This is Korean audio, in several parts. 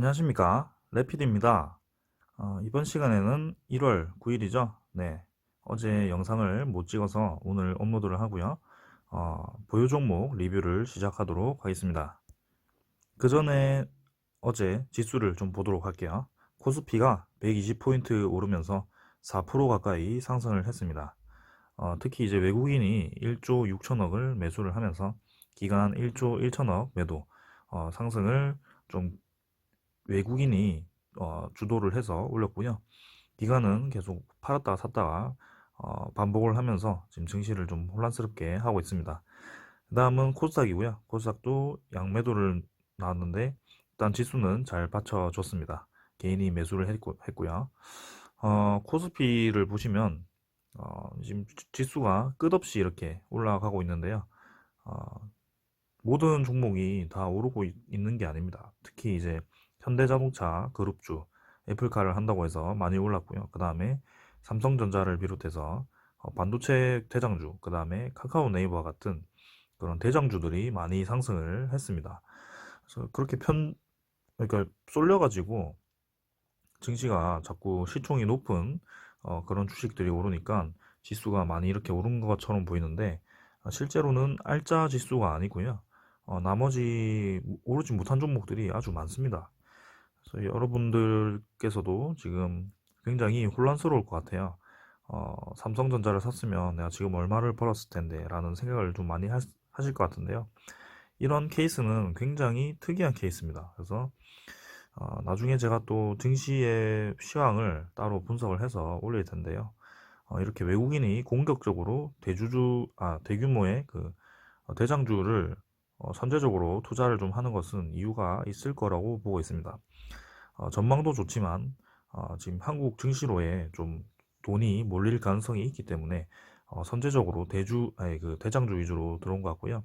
안녕하십니까? 레피드입니다. 어, 이번 시간에는 1월 9일이죠? 네. 어제 영상을 못 찍어서 오늘 업로드를 하고요. 어, 보유 종목 리뷰를 시작하도록 하겠습니다. 그 전에 어제 지수를 좀 보도록 할게요. 코스피가 120포인트 오르면서 4% 가까이 상승을 했습니다. 어, 특히 이제 외국인이 1조 6천억을 매수를 하면서 기간 1조 1천억 매도 어, 상승을 좀 외국인이 어, 주도를 해서 올렸고요. 기관은 계속 팔았다가 샀다가 어, 반복을 하면서 지금 증시를 좀 혼란스럽게 하고 있습니다. 그 다음은 코스닥이고요. 코스닥도 양매도를 나왔는데 일단 지수는 잘 받쳐줬습니다. 개인이 매수를 했고, 했고요. 어, 코스피를 보시면 어, 지금 지수가 끝없이 이렇게 올라가고 있는데요. 어, 모든 종목이 다 오르고 있, 있는 게 아닙니다. 특히 이제 현대자동차 그룹주 애플카를 한다고 해서 많이 올랐고요. 그 다음에 삼성전자를 비롯해서 어, 반도체 대장주, 그 다음에 카카오 네이버와 같은 그런 대장주들이 많이 상승을 했습니다. 그래서 그렇게 편, 그러니까 쏠려가지고 증시가 자꾸 시총이 높은 어, 그런 주식들이 오르니까 지수가 많이 이렇게 오른 것처럼 보이는데 어, 실제로는 알짜 지수가 아니고요. 어, 나머지 오르지 못한 종목들이 아주 많습니다. 그래서 여러분들께서도 지금 굉장히 혼란스러울 것 같아요. 어, 삼성전자를 샀으면 내가 지금 얼마를 벌었을 텐데 라는 생각을 좀 많이 하, 하실 것 같은데요. 이런 케이스는 굉장히 특이한 케이스입니다. 그래서 어, 나중에 제가 또 증시의 시황을 따로 분석을 해서 올릴 텐데요. 어, 이렇게 외국인이 공격적으로 대주주, 아, 대규모의 그 어, 대장주를 어, 선제적으로 투자를 좀 하는 것은 이유가 있을 거라고 보고 있습니다. 어, 전망도 좋지만 어, 지금 한국 증시로에 좀 돈이 몰릴 가능성이 있기 때문에 어, 선제적으로 대주, 아니 그 대장주 위주로 들어온 것 같고요.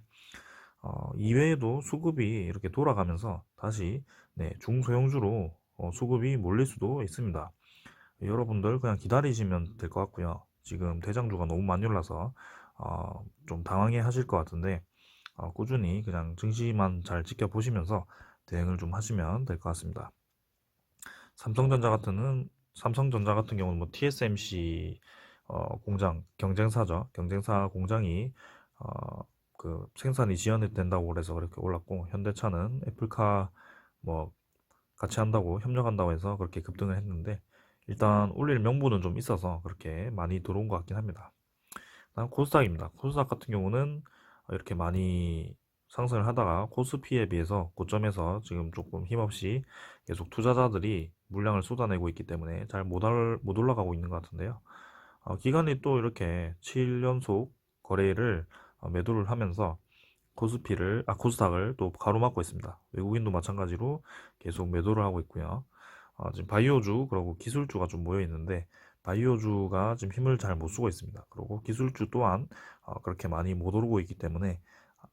어, 이외에도 수급이 이렇게 돌아가면서 다시 네, 중소형주로 어, 수급이 몰릴 수도 있습니다. 여러분들 그냥 기다리시면 될 것 같고요. 지금 대장주가 너무 많이 올라서 어, 좀 당황해 하실 것 같은데 어, 꾸준히 그냥 증시만 잘 지켜보시면서 대응을 좀 하시면 될 것 같습니다. 삼성전자 같은 삼성전자 같은 경우는 뭐 TSMC 어, 공장 경쟁사죠. 경쟁사 공장이 어, 그 생산이 지연이 된다고 그래서 그렇게 올랐고 현대차는 애플카 뭐 같이 한다고 협력한다고 해서 그렇게 급등을 했는데 일단 올릴 명분은 좀 있어서 그렇게 많이 들어온 것 같긴 합니다. 다음 코스닥입니다. 코스닥 같은 경우는 이렇게 많이 상승을 하다가 코스피에 비해서 고점에서 지금 조금 힘없이 계속 투자자들이 물량을 쏟아내고 있기 때문에 잘 못 올라가고 있는 것 같은데요. 어, 기관이 또 이렇게 7연속 거래를 어, 매도를 하면서 코스피를 아 코스닥을 또 가로막고 있습니다. 외국인도 마찬가지로 계속 매도를 하고 있고요. 어, 지금 바이오주 그리고 기술주가 좀 모여 있는데 바이오주가 지금 힘을 잘 못 쓰고 있습니다. 그리고 기술주 또한 어, 그렇게 많이 못 오르고 있기 때문에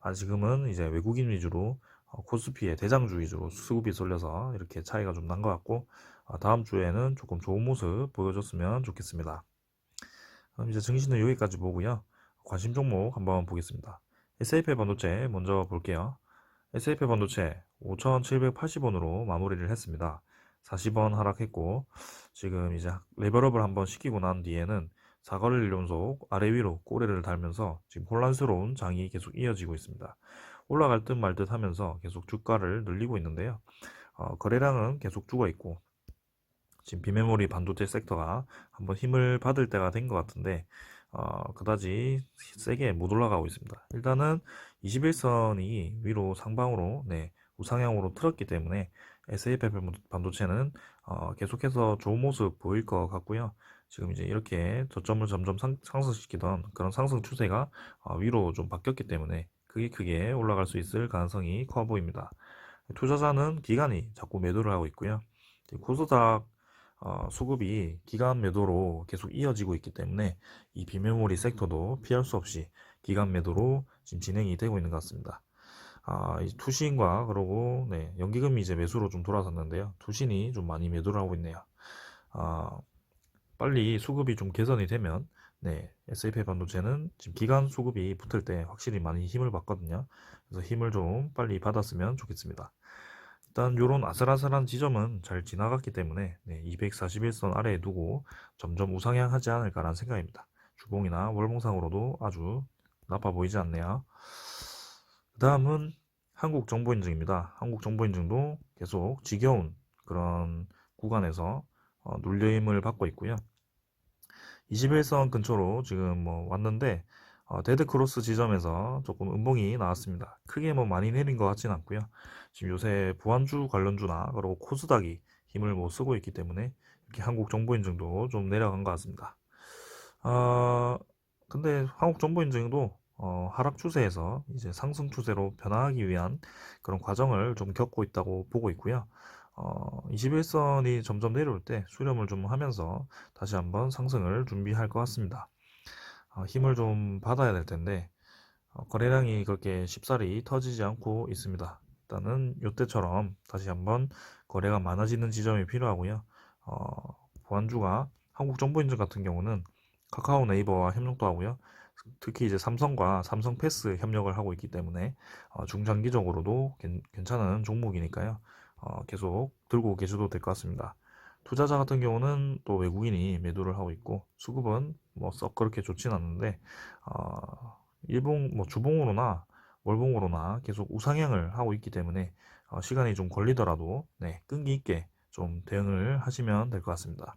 아직은 이제 외국인 위주로 어, 코스피의 대장주 위주로 수급이 쏠려서 이렇게 차이가 좀 난 것 같고 어, 다음 주에는 조금 좋은 모습 보여줬으면 좋겠습니다. 그럼 이제 증시는 여기까지 보고요. 관심 종목 한번 보겠습니다. SAP 반도체 먼저 볼게요. SAP 반도체 5,780원으로 마무리를 했습니다. 40원 하락했고 지금 이제 레벨업을 한번 시키고 난 뒤에는 사거리 연속 아래 위로 꼬리를 달면서 지금 혼란스러운 장이 계속 이어지고 있습니다. 올라갈 듯 말 듯 하면서 계속 주가를 늘리고 있는데요. 어, 거래량은 계속 죽어 있고 지금 비메모리 반도체 섹터가 한번 힘을 받을 때가 된 것 같은데 어, 그다지 세게 못 올라가고 있습니다. 일단은 21선이 위로 상방으로 네, 우상향으로 틀었기 때문에 SAP 반도체는 어, 계속해서 좋은 모습 보일 것 같고요. 지금 이제 이렇게 저점을 점점 상, 승시키던 그런 상승 추세가 어, 위로 좀 바뀌었기 때문에 크게 크게 올라갈 수 있을 가능성이 커 보입니다. 투자자는 기간이 자꾸 매도를 하고 있고요. 코스닥 어, 수급이 기간 매도로 계속 이어지고 있기 때문에 이 비메모리 섹터도 피할 수 없이 기간 매도로 지금 진행이 되고 있는 것 같습니다. 아, 이 투신과 그러고 네, 연기금이 이제 매수로 좀 돌아섰는데요. 투신이 좀 많이 매도를 하고 있네요. 아, 빨리 수급이 좀 개선이 되면 네, SAP 반도체는 지금 기간 수급이 붙을 때 확실히 많이 힘을 받거든요. 그래서 힘을 좀 빨리 받았으면 좋겠습니다. 일단 요런 아슬아슬한 지점은 잘 지나갔기 때문에 네, 241선 아래에 두고 점점 우상향하지 않을까라는 생각입니다. 주봉이나 월봉상으로도 아주 나빠 보이지 않네요. 그 다음은 한국 정보 인증입니다. 한국 정보 인증도 계속 지겨운 그런 구간에서 어, 눌림을 받고 있고요. 21선 근처로 지금 뭐 왔는데 어, 데드 크로스 지점에서 조금 음봉이 나왔습니다. 크게 뭐 많이 내린 것 같진 않고요. 지금 요새 부안주 관련주나 그리고 코스닥이 힘을 못 쓰고 있기 때문에 이렇게 한국 정보 인증도 좀 내려간 것 같습니다. 아 근데 한국 정보 인증도 어, 하락 추세에서 이제 상승 추세로 변화하기 위한 그런 과정을 좀 겪고 있다고 보고 있고요. 어, 21선이 점점 내려올 때 수렴을 좀 하면서 다시 한번 상승을 준비할 것 같습니다. 어, 힘을 좀 받아야 될 텐데 어, 거래량이 그렇게 쉽사리 터지지 않고 있습니다. 일단은 이때처럼 다시 한번 거래가 많아지는 지점이 필요하고요. 어, 보안주가 한국정보인증 같은 경우는 카카오 네이버와 협력도 하고요. 특히 이제 삼성과 삼성 패스 협력을 하고 있기 때문에 어, 중장기적으로도 괜, 괜찮은 종목이니까요. 어, 계속 들고 계셔도 될 것 같습니다. 투자자 같은 경우는 또 외국인이 매도를 하고 있고 수급은 뭐 썩 그렇게 좋진 않는데 어, 일봉 뭐 주봉으로나 월봉으로나 계속 우상향을 하고 있기 때문에 어, 시간이 좀 걸리더라도 네, 끈기 있게 좀 대응을 하시면 될 것 같습니다.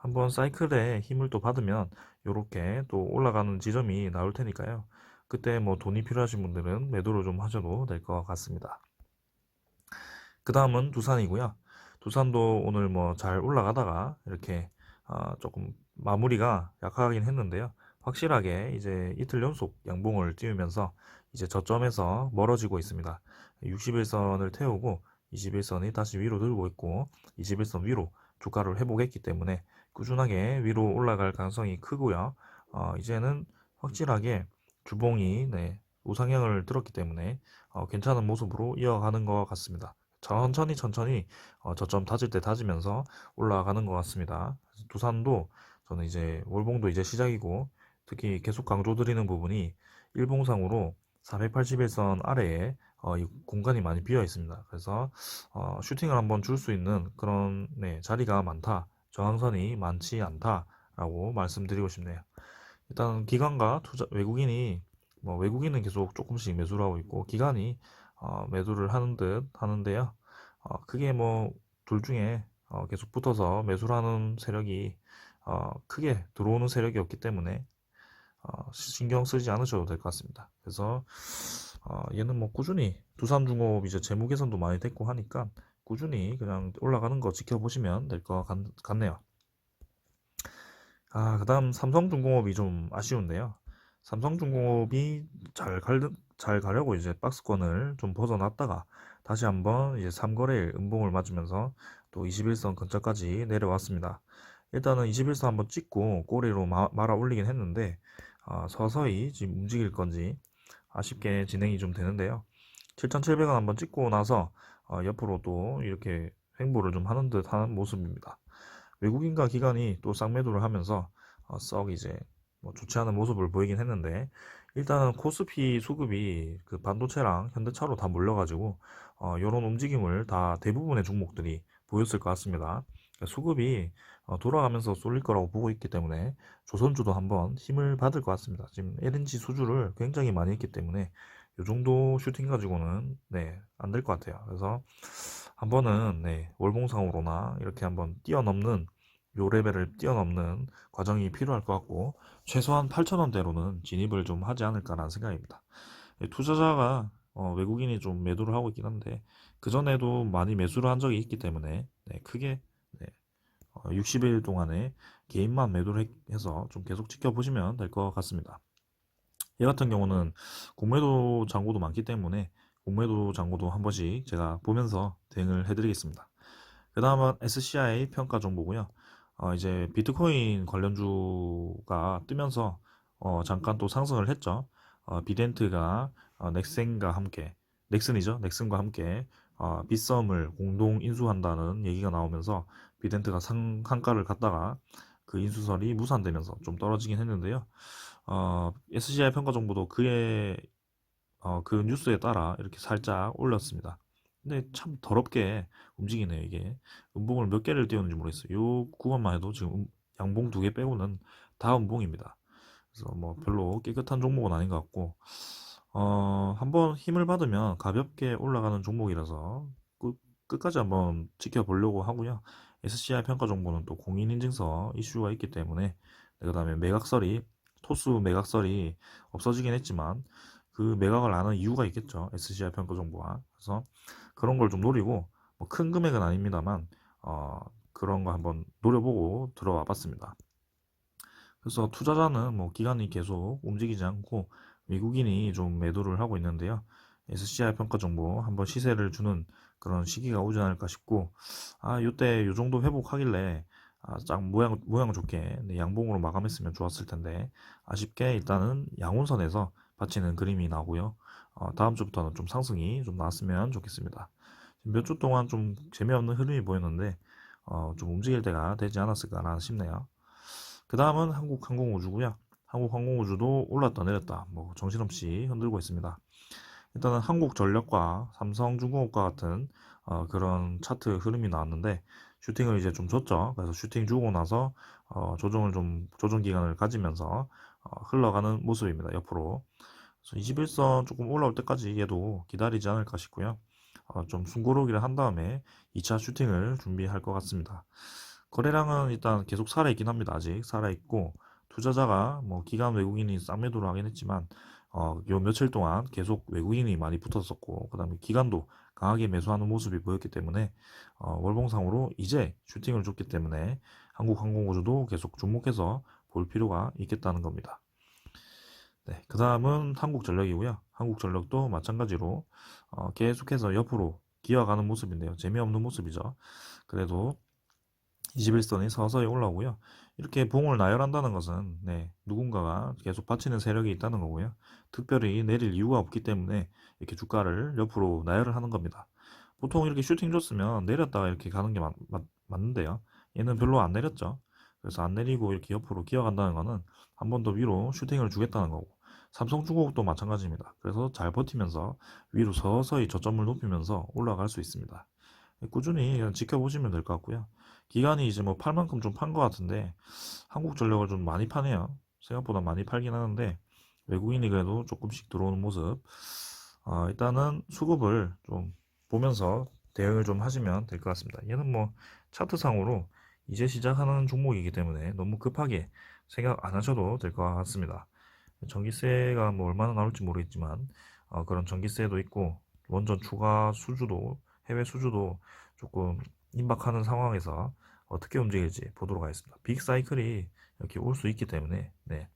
한번 사이클에 힘을 또 받으면 이렇게 또 올라가는 지점이 나올 테니까요. 그때 뭐 돈이 필요하신 분들은 매도를 좀 하셔도 될 것 같습니다. 그 다음은 두산이고요. 두산도 오늘 뭐 잘 올라가다가 이렇게 어, 조금 마무리가 약하긴 했는데요. 확실하게 이제 이틀 연속 양봉을 띄우면서 이제 저점에서 멀어지고 있습니다. 61선을 태우고 21선이 다시 위로 들고 있고 21선 위로 주가를 회복했기 때문에 꾸준하게 위로 올라갈 가능성이 크고요. 어, 이제는 확실하게 주봉이 네, 우상향을 들었기 때문에 어, 괜찮은 모습으로 이어가는 것 같습니다. 천천히 천천히 어, 저점 다질 때 다지면서 올라가는 것 같습니다. 두산도 저는 이제 월봉도 이제 시작이고 특히 계속 강조드리는 부분이 일봉상으로 481선 아래에 어, 이 공간이 많이 비어 있습니다. 그래서 어, 슈팅을 한번 줄 수 있는 그런 네, 자리가 많다. 저항선이 많지 않다라고 말씀드리고 싶네요. 일단 기관과 투자 외국인이 뭐 외국인은 계속 조금씩 매수를 하고 있고 기관이 어, 매도를 하는 듯 하는데요. 어, 크게 뭐 둘 중에 어, 계속 붙어서 매수를 하는 세력이 어, 크게 들어오는 세력이 없기 때문에 어, 신경 쓰지 않으셔도 될 것 같습니다. 그래서 어, 얘는 뭐 꾸준히 두산중공업 이제 재무 개선도 많이 됐고 하니까 꾸준히 그냥 올라가는 거 지켜보시면 될 것 같네요. 아, 그 다음 삼성중공업이 좀 아쉬운데요. 삼성중공업이 잘, 갈, 잘 가려고 이제 박스권을 좀 벗어났다가 다시 한번 이제 3거래일 음봉을 맞으면서 또 21선 근처까지 내려왔습니다. 일단은 21선 한번 찍고 꼬리로 마, 말아 올리긴 했는데 어, 서서히 지금 움직일 건지 아쉽게 진행이 좀 되는데요. 7,700원 한번 찍고 나서 어, 옆으로 또 이렇게 횡보를 좀 하는 듯 하는 모습입니다. 외국인과 기관이 또 쌍매도를 하면서 어, 썩 이제 뭐 좋지 않은 모습을 보이긴 했는데 일단은 코스피 수급이 그 반도체랑 현대차로 다 몰려가지고 어, 이런 움직임을 다 대부분의 종목들이 보였을 것 같습니다. 그러니까 수급이 어, 돌아가면서 쏠릴 거라고 보고 있기 때문에 조선주도 한번 힘을 받을 것 같습니다. 지금 LNG 수주를 굉장히 많이 했기 때문에 이 정도 슈팅 가지고는 네, 안 될 것 같아요. 그래서 한번은 네, 월봉상으로나 이렇게 한번 뛰어넘는 요 레벨을 뛰어넘는 과정이 필요할 것 같고 최소한 8,000원대로는 진입을 좀 하지 않을까라는 생각입니다. 네, 투자자가 어, 외국인이 좀 매도를 하고 있긴 한데 그 전에도 많이 매수를 한 적이 있기 때문에 네, 크게 네, 어, 60일 동안에 개인만 매도를 해서 좀 계속 지켜보시면 될 것 같습니다. 얘 같은 경우는 공매도 잔고도 많기 때문에 공매도 잔고도 한 번씩 제가 보면서 대응을 해드리겠습니다. 그 다음은 SCI 평가 정보고요. 어, 이제 비트코인 관련주가 뜨면서 어, 잠깐 또 상승을 했죠. 어, 비덴트가 어, 넥센과 함께 넥슨이죠. 넥슨과 함께 어, 빗썸을 공동 인수한다는 얘기가 나오면서 비덴트가 상, 한가를 갔다가 그 인수설이 무산되면서 좀 떨어지긴 했는데요. 어, SCI 평가 정보도 그의 어, 그 뉴스에 따라 이렇게 살짝 올렸습니다. 근데 참 더럽게 움직이네요, 이게. 음봉을 몇 개를 띄웠는지 모르겠어요. 요 구간만 해도 지금 음- 양봉 두 개 빼고는 다 음봉입니다. 그래서 뭐 별로 깨끗한 종목은 아닌 것 같고, 어, 한번 힘을 받으면 가볍게 올라가는 종목이라서 끝, 끝까지 한번 지켜보려고 하고요. SCI 평가 정보는 또 공인인증서 이슈가 있기 때문에, 그 다음에 매각설이, 토수 매각설이 없어지긴 했지만, 그 매각을 안 한 이유가 있겠죠. SCI 평가 정보가. 그래서 그런 걸 좀 노리고, 뭐 큰 금액은 아닙니다만, 어, 그런 거 한번 노려보고 들어와 봤습니다. 그래서 투자자는 뭐 기간이 계속 움직이지 않고 외국인이 좀 매도를 하고 있는데요. SCI 평가 정보 한번 시세를 주는 그런 시기가 오지 않을까 싶고, 아, 요때 요 정도 회복하길래, 아, 짝 모양, 모양 좋게 네, 양봉으로 마감했으면 좋았을 텐데, 아쉽게 일단은 양호선에서 받치는 그림이 나오고요. 어, 다음 주부터는 좀 상승이 좀 나왔으면 좋겠습니다. 몇 주 동안 좀 재미없는 흐름이 보였는데, 어, 좀 움직일 때가 되지 않았을까 싶네요. 그 다음은 한국항공우주고요. 한국항공우주도 올랐다 내렸다 뭐 정신없이 흔들고 있습니다. 일단은 한국전력과 삼성중공업과 같은 어, 그런 차트 흐름이 나왔는데 슈팅을 이제 좀 줬죠. 그래서 슈팅 주고 나서 어, 조정을 좀 조정 기간을 가지면서 어, 흘러가는 모습입니다. 옆으로. 그래서 21선 조금 올라올 때까지 얘도 기다리지 않을까 싶고요. 어, 좀 숨고르기를 한 다음에 2차 슈팅을 준비할 것 같습니다. 거래량은 일단 계속 살아있긴 합니다. 아직 살아있고 투자자가 뭐 기관 외국인이 쌍매도를 하긴 했지만 어, 요 며칠 동안 계속 외국인이 많이 붙었었고 그다음에 기관도 강하게 매수하는 모습이 보였기 때문에 어, 월봉상으로 이제 슈팅을 줬기 때문에 한국항공우주도 계속 주목해서 볼 필요가 있겠다는 겁니다. 네, 그 다음은 한국전력이고요. 한국전력도 마찬가지로 어, 계속해서 옆으로 기어가는 모습인데요. 재미없는 모습이죠. 그래도 21선이 서서히 올라오고요. 이렇게 봉을 나열한다는 것은 네, 누군가가 계속 받치는 세력이 있다는 거고요. 특별히 내릴 이유가 없기 때문에 이렇게 주가를 옆으로 나열을 하는 겁니다. 보통 이렇게 슈팅 줬으면 내렸다가 이렇게 가는 게 맞, 맞, 맞는데요. 얘는 별로 안 내렸죠. 그래서 안 내리고 이렇게 옆으로 기어간다는 거는 한 번 더 위로 슈팅을 주겠다는 거고 삼성중공업도 마찬가지입니다. 그래서 잘 버티면서 위로 서서히 저점을 높이면서 올라갈 수 있습니다. 꾸준히 지켜보시면 될 것 같고요. 기간이 이제 뭐 팔 만큼 좀 판 것 같은데 한국전력을 좀 많이 파네요. 생각보다 많이 팔긴 하는데 외국인이 그래도 조금씩 들어오는 모습. 어, 일단은 수급을 좀 보면서 대응을 좀 하시면 될 것 같습니다. 얘는 뭐 차트상으로 이제 시작하는 종목이기 때문에 너무 급하게 생각 안 하셔도 될 것 같습니다. 전기세가 뭐 얼마나 나올지 모르겠지만 어, 그런 전기세도 있고 원전 추가 수주도 해외 수주도 조금 임박하는 상황에서 어떻게 움직일지 보도록 하겠습니다. 빅 사이클이 이렇게 올 수 있기 때문에 네.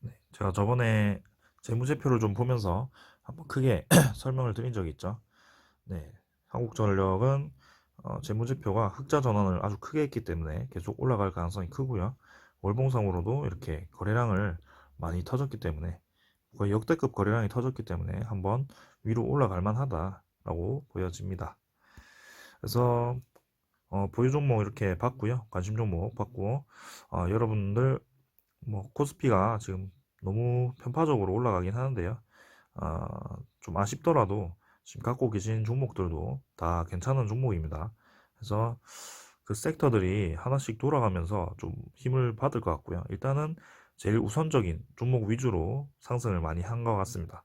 네, 제가 저번에 재무제표를 좀 보면서 한번 크게 설명을 드린 적이 있죠. 네, 한국전력은 어, 재무제표가 흑자 전환을 아주 크게 했기 때문에 계속 올라갈 가능성이 크고요. 월봉상으로도 이렇게 거래량을 많이 터졌기 때문에 거의 역대급 거래량이 터졌기 때문에 한번 위로 올라갈 만하다 라고 보여집니다. 그래서 어, 보유 종목 이렇게 봤고요. 관심 종목 봤고 어, 여러분들 뭐 코스피가 지금 너무 편파적으로 올라가긴 하는데요. 어, 좀 아쉽더라도 지금 갖고 계신 종목들도 다 괜찮은 종목입니다. 그래서 그 섹터들이 하나씩 돌아가면서 좀 힘을 받을 것 같고요. 일단은 제일 우선적인 종목 위주로 상승을 많이 한 것 같습니다.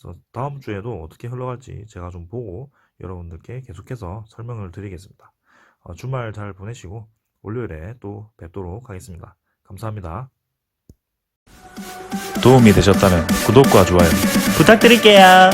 그래서 다음 주에도 어떻게 흘러갈지 제가 좀 보고 여러분들께 계속해서 설명을 드리겠습니다. 어, 주말 잘 보내시고 월요일에 또 뵙도록 하겠습니다. 감사합니다. 도움이 되셨다면 구독과 좋아요 부탁드릴게요.